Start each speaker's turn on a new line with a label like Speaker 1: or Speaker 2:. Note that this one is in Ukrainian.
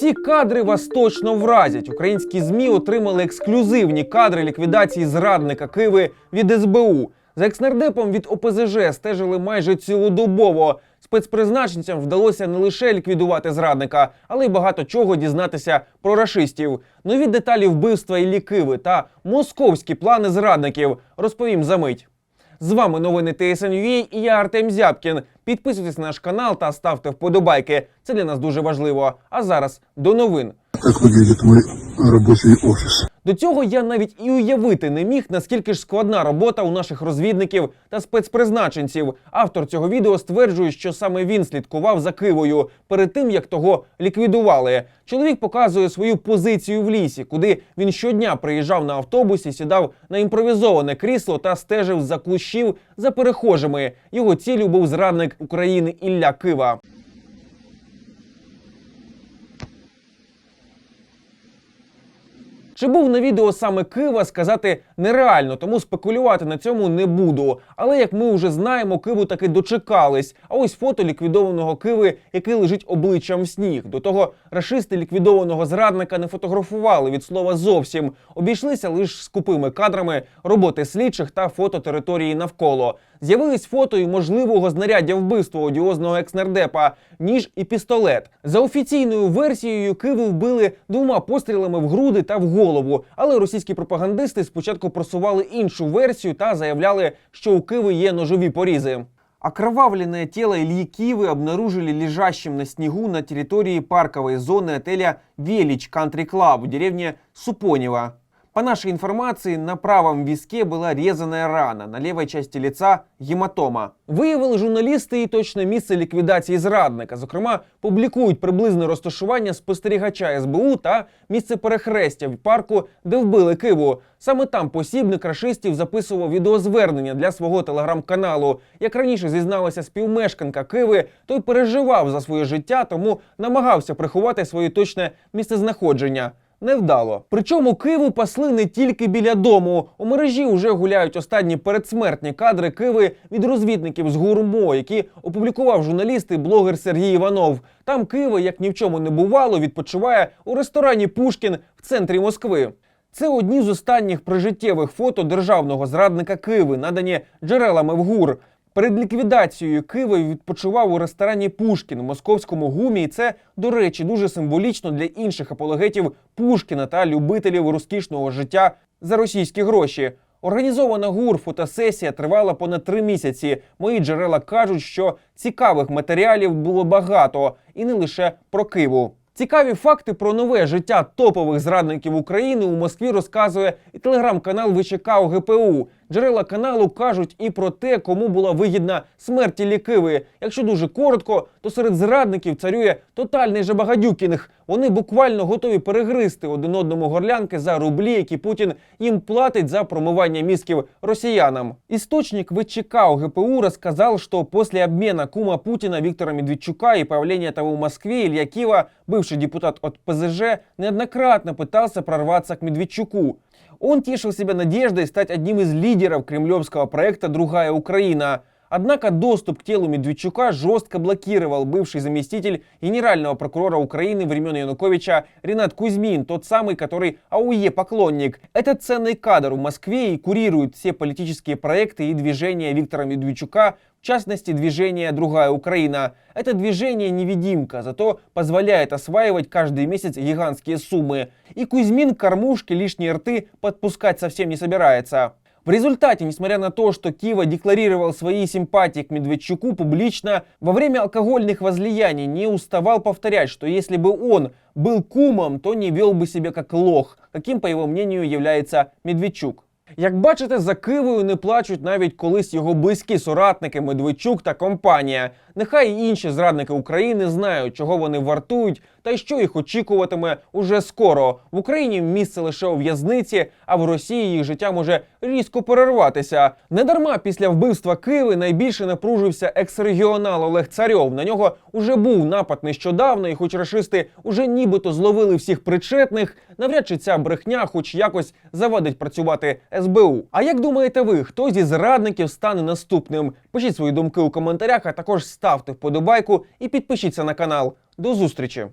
Speaker 1: Ці кадри вас точно вразять. Українські змі отримали ексклюзивні кадри ліквідації зрадника Киви від СБУ. За екснардепом від ОПЗЖ стежили майже цілодобово. Спецпризначенцям вдалося не лише ліквідувати зрадника, але й багато чого дізнатися про рашистів. Нові деталі вбивства Іллі Киви та московські плани зрадників розповім за мить. З вами новини ТСНЮА і я Артем Зябкін. Підписуйтесь на наш канал та ставте вподобайки. Це для нас дуже важливо. А зараз до новин.
Speaker 2: Як выглядит мой робочий офис?
Speaker 1: До цього я навіть і уявити не міг, наскільки ж складна робота у наших розвідників та спецпризначенців. Автор цього відео стверджує, що саме він слідкував за Кивою перед тим, як того ліквідували. Чоловік показує свою позицію в лісі, куди він щодня приїжджав на автобусі, сідав на імпровізоване крісло та стежив за кущів за перехожими. Його ціллю був зрадник України Ілля Кива. Чи був на відео саме Кива, сказати нереально, тому спекулювати на цьому не буду. Але як ми вже знаємо, Киву таки дочекались. А ось фото ліквідованого Киви, який лежить обличчям в сніг. До того рашисти ліквідованого зрадника не фотографували від слова зовсім. Обійшлися лише скупими кадрами роботи слідчих та фото території навколо. З'явились фото і можливого знаряддя вбивства одіозного екснардепа, ніж і пістолет. За офіційною версією Киву вбили двома пострілами в груди та в голову. Але російські пропагандисти спочатку просували іншу версію та заявляли, що у Киви є ножові порізи. Окровавленное тело Ильи Кивы обнаружили лежащим на снегу на территории парковой зоны отеля «Велич Country Club» в деревне Супонево. По нашей информации, на правом виске была резаная рана, на левой части лица – гематома. Виявили журналісти і точне місце ліквідації зрадника. Зокрема, публікують приблизне розташування спостерігача СБУ та місце перехрестя в парку, де вбили Киву. Саме там посібник рашистів записував відеозвернення для свого телеграм-каналу. Як раніше зізналася співмешканка Киви, той переживав за своє життя, тому намагався приховати своє точне місцезнаходження. Невдало. Причому Киву пасли не тільки біля дому. У мережі вже гуляють останні передсмертні кадри Киви від розвідників з гурмо, які опублікував журналіст і блогер Сергій Іванов. Там Кива, як ні в чому не бувало, відпочиває у ресторані Пушкін в центрі Москви. Це одні з останніх прижиттєвих фото державного зрадника Киви, надані джерелами в ГУР. Перед ліквідацією Киви відпочивав у ресторані Пушкін у московському гумі. І це, до речі, дуже символічно для інших апологетів Пушкіна та любителів розкішного життя за російські гроші. Організована ГУР фотосесія тривала понад три місяці. Мої джерела кажуть, що цікавих матеріалів було багато, і не лише про Киву. Цікаві факти про нове життя топових зрадників України у Москві розказує і телеграм-канал ВЧК ОГПУ. Джерела каналу кажуть і про те, кому була вигідна смерть Іллі Киви. Якщо дуже коротко, то серед зрадників царює тотальний жабагадюкінг. Вони буквально готові перегризти один одному горлянки за рублі, які Путін їм платить за промивання мізків росіянам. Істочник ВЧК ОГПУ рассказал, что после обмена кума Путина Виктора Медведчука и появления того в Москве Илья Кива, бывший депутат от ПЗЖ, неоднократно пытался прорваться к Медведчуку. Он тешил себя надеждой стать одним из лидеров кремлевского проекта «Другая Украина». Однако доступ к телу Медведчука жестко блокировал бывший заместитель генерального прокурора Украины времен Януковича Ренат Кузьмин, тот самый, который АУЕ-поклонник. Этот ценный кадр в Москве и курирует все политические проекты и движения Виктора Медведчука, в частности, движение «Другая Украина». Это движение невидимка, зато позволяет осваивать каждый месяц гигантские суммы. И Кузьмин к кормушке лишние рты подпускать совсем не собирается. В результате, несмотря на то, что Кива декларировал свои симпатии к Медведчуку публично, во время алкогольных возлияний не уставал повторять, что если бы он был кумом, то не вел бы себя как лох, каким, по его мнению, является Медведчук. Як бачите, за Кивою не плачуть навіть колись його близькі соратники Медведчук та компанія. Нехай і інші зрадники України знають, чого вони вартують та й що їх очікуватиме уже скоро. В Україні місце лише у в'язниці, а в Росії їх життя може різко перерватися. Недарма після вбивства Киви найбільше напружився екс-регіонал Олег Царьов. На нього уже був напад нещодавно, і хоч рашисти уже нібито зловили всіх причетних, навряд чи ця брехня, хоч якось завадить працювати СБУ. А як думаєте ви, хто зі зрадників стане наступним? Пишіть свої думки у коментарях, а також ставте вподобайку і підпишіться на канал. До зустрічі!